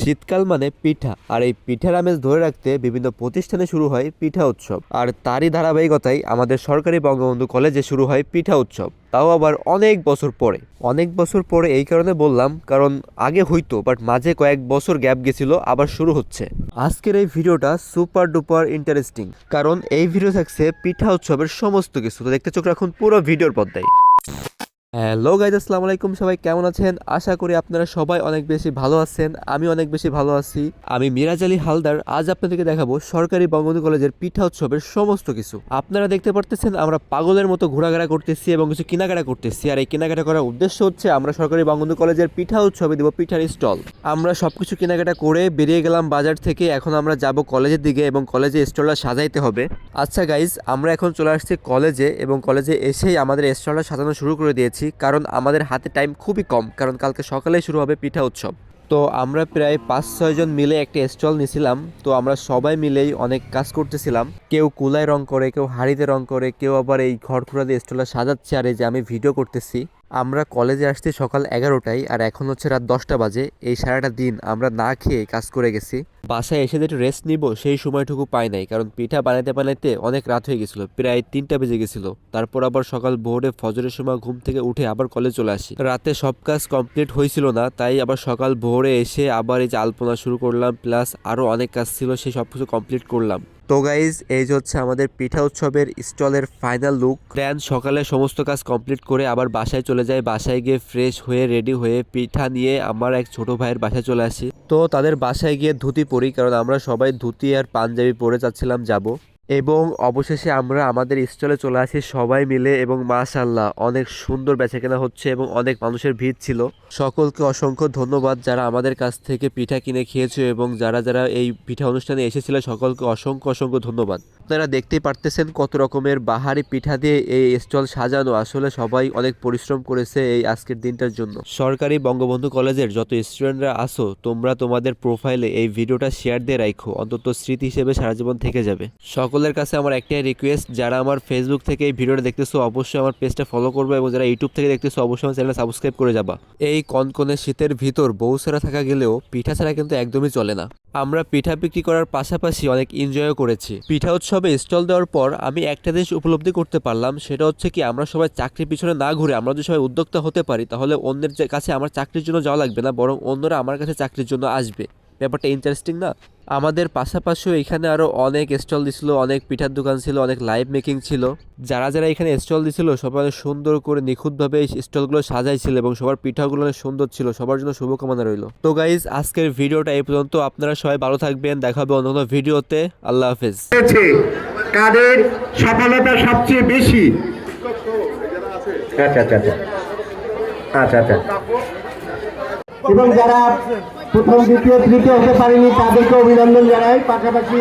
শীতকাল মানে পিঠা, আর এই পিঠার আমেজ ধরে রাখতে বিভিন্ন প্রতিষ্ঠানে শুরু হয় পিঠা উৎসব। আর তারই ধারাবাহিকতায় আমাদের সরকারি বঙ্গবন্ধু কলেজে শুরু হয় পিঠা উৎসব। তাও আবার অনেক বছর পরে। অনেক বছর পরে এই কারণে বললাম, কারণ আগে হইতো বাট মাঝে কয়েক বছর গ্যাপ গেছিল, আবার শুরু হচ্ছে। আজকের এই ভিডিওটা সুপার ডুপার ইন্টারেস্টিং, কারণ এই ভিডিও থাকছে পিঠা উৎসবের সমস্ত কিছু। তো দেখতে চোখ রাখুন পুরো ভিডিওর পর্দায়। হ্যালো গাইজ আসসালামু আলাইকুম। সবাই কেমন আছেন? আশা করি আপনারা সবাই অনেক বেশি ভালো আছেন। আমি অনেক বেশি ভালো আছি। আমি মিরাজ আলী হালদার। আজ আপনাদেরকে দেখাবো সরকারি বঙ্গবন্ধু কলেজের পিঠা উৎসবের সমস্ত কিছু। আপনারা দেখতে পারতেছেন, আমরা পাগলের মতো ঘোরাঘেরা করতেছি এবং কিছু কেনাকাটা করতেছি। আর এই কেনাকাটা করার উদ্দেশ্য হচ্ছে, আমরা সরকারি বঙ্গবন্ধু কলেজের পিঠা উৎসবে দেবো পিঠার স্টল। আমরা সবকিছু কেনাকাটা করে বেরিয়ে গেলাম বাজার থেকে। এখন আমরা যাব কলেজের দিকে এবং কলেজে স্টলটা সাজাইতে হবে। আচ্ছা গাইজ আমরা এখন চলে আসছি কলেজে এবং কলেজে এসেই আমাদের স্টলটা সাজানো শুরু করে দিয়েছি। কারণ আমাদের হাতে টাইম খুবই কম, কারণ কালকে সকালে শুরু হবে পিঠা উৎসব। তো আমরা প্রায় পাঁচ ছয়জন মিলে একটা স্টল নিছিলাম, তো আমরা সবাই মিলেই অনেক কাজ করতেছিলাম। কেউ কুলায় রং করে, কেউ হাড়িতে রং করে, কেউ আবার এই ঘর খোঁড়া দিয়ে স্টলটা সাজাচ্ছে আর এই যে আমি ভিডিও করতেছি। আমরা কলেজে আসতে সকাল এগারোটায় আর এখন হচ্ছে রাত দশটা বাজে। এই সারাটা দিন আমরা না খেয়ে কাজ করে গেছি। বাসায় এসে যে একটু রেস্ট নিব, সেই সময়টুকু পাই নাই, কারণ পিঠা বানাইতে বানাইতে অনেক রাত হয়ে গেছিল, প্রায় তিনটা বেজে গেছিল। তারপর আবার সকাল ভোরে ফজরের সময় ঘুম থেকে উঠে আবার কলেজ চলে আসি। রাতে সব কাজ কমপ্লিট হয়েছিল না, তাই আবার সকাল ভোরে এসে আবার এই যে আলপনা শুরু করলাম প্লাস আরও অনেক কাজ ছিল, সেই সব কিছু কমপ্লিট করলাম। তো গাইজ এই হচ্ছে আমাদের পিঠা উৎসবের স্টলের ফাইনাল লুক ট্রেন সকালে সমস্ত কাজ কমপ্লিট করে আবার বাসায় চলে যাই। বাসায় গিয়ে ফ্রেশ হয়ে রেডি হয়ে পিঠা নিয়ে আমার এক ছোট ভাইয়ের বাসায় চলে আসি। তো তাদের বাসায় গিয়ে ধুতি পরি, কারণ আমরা সবাই ধুতি আর পাঞ্জাবি পরে যাচ্ছিলাম যাব। এবং অবশেষে আমরা আমাদের স্টলে চলে আসি সবাই মিলে এবং মাশাল্লাহ অনেক সুন্দর বেচাকেনা হচ্ছে এবং অনেক মানুষের ভিড় ছিল। সকলকে অসংখ্য ধন্যবাদ যারা আমাদের কাছ থেকে পিঠা কিনে খেয়েছো এবং যারা যারা এই পিঠা অনুষ্ঠানে এসেছিল সকলকে অসংখ্য অসংখ্য ধন্যবাদ। আপনারা দেখতেই পারতেছেন কত রকমের বাহারি পিঠা দিয়ে এই স্টল সাজানো। আসলে সবাই অনেক পরিশ্রম করেছে এই আজকের দিনটার জন্য। সরকারি বঙ্গবন্ধু কলেজের যত স্টুডেন্টরা আসো তোমরা তোমাদের প্রোফাইলে এই ভিডিওটা শেয়ার দিয়ে রাখো অন্তত স্মৃতি হিসেবে সারা জীবন থেকে যাবে। সকলের কাছে আমার একটাই রিকোয়েস্ট যারা আমার ফেসবুক থেকে এই ভিডিওটা দেখতেছো, অবশ্যই আমার পেজটা ফলো করবে এবং যারা ইউটিউব থেকে দেখতেছো, অবশ্যই আমার চ্যানেল সাবস্ক্রাইব করে যাবা। এই কনকনে শীতের ভিতর বউ ছাড়া থাকা গেলেও পিঠা ছাড়া কিন্তু একদমই চলে না। আমরা পিঠা বিক্রি করার পাশাপাশি অনেক এনজয়ও করেছি। পিঠা উৎসবে স্টল দেওয়ার পর আমি একটা জিনিস উপলব্ধি করতে পারলাম, সেটা হচ্ছে কি, আমরা সবাই চাকরির পিছনে না ঘুরে, আমরা যদি সবাই উদ্যোক্তা হতে পারি, তাহলে অন্যের কাছে আমার চাকরির জন্য যাওয়া লাগবে না, বরং অন্যরা আমার কাছে চাকরির জন্য আসবে। ব্যাপারটা ইন্টারেস্টিং না? আমাদের পাশাপাশিও এখানে আরও অনেক স্টল দিছিল অনেক পিঠার দোকান ছিল অনেক লাইভ মেকিং ছিল। যারা যারা এখানে স্টল দিছিল সবাই অনেক সুন্দর করে নিখুঁতভাবে এই স্টলগুলো সাজাইছিল এবং সবার পিঠাগুলো অনেক সুন্দর ছিল সবার জন্য শুভকামনা রইল। তো গাইজ আজকের ভিডিওটা এই পর্যন্ত। আপনারা সবাই ভালো থাকবেন দেখা হবে অন্য ভিডিওতে। আল্লাহ হাফেজ। কাদের সফলতা সবচেয়ে বেশি? আচ্ছা আচ্ছা আচ্ছা। আচ্ছা আচ্ছা। এবং যারা প্রথম দ্বিতীয় তৃতীয় হতে পারেনি। তাদেরকে অভিনন্দন জানাই। পাশাপাশি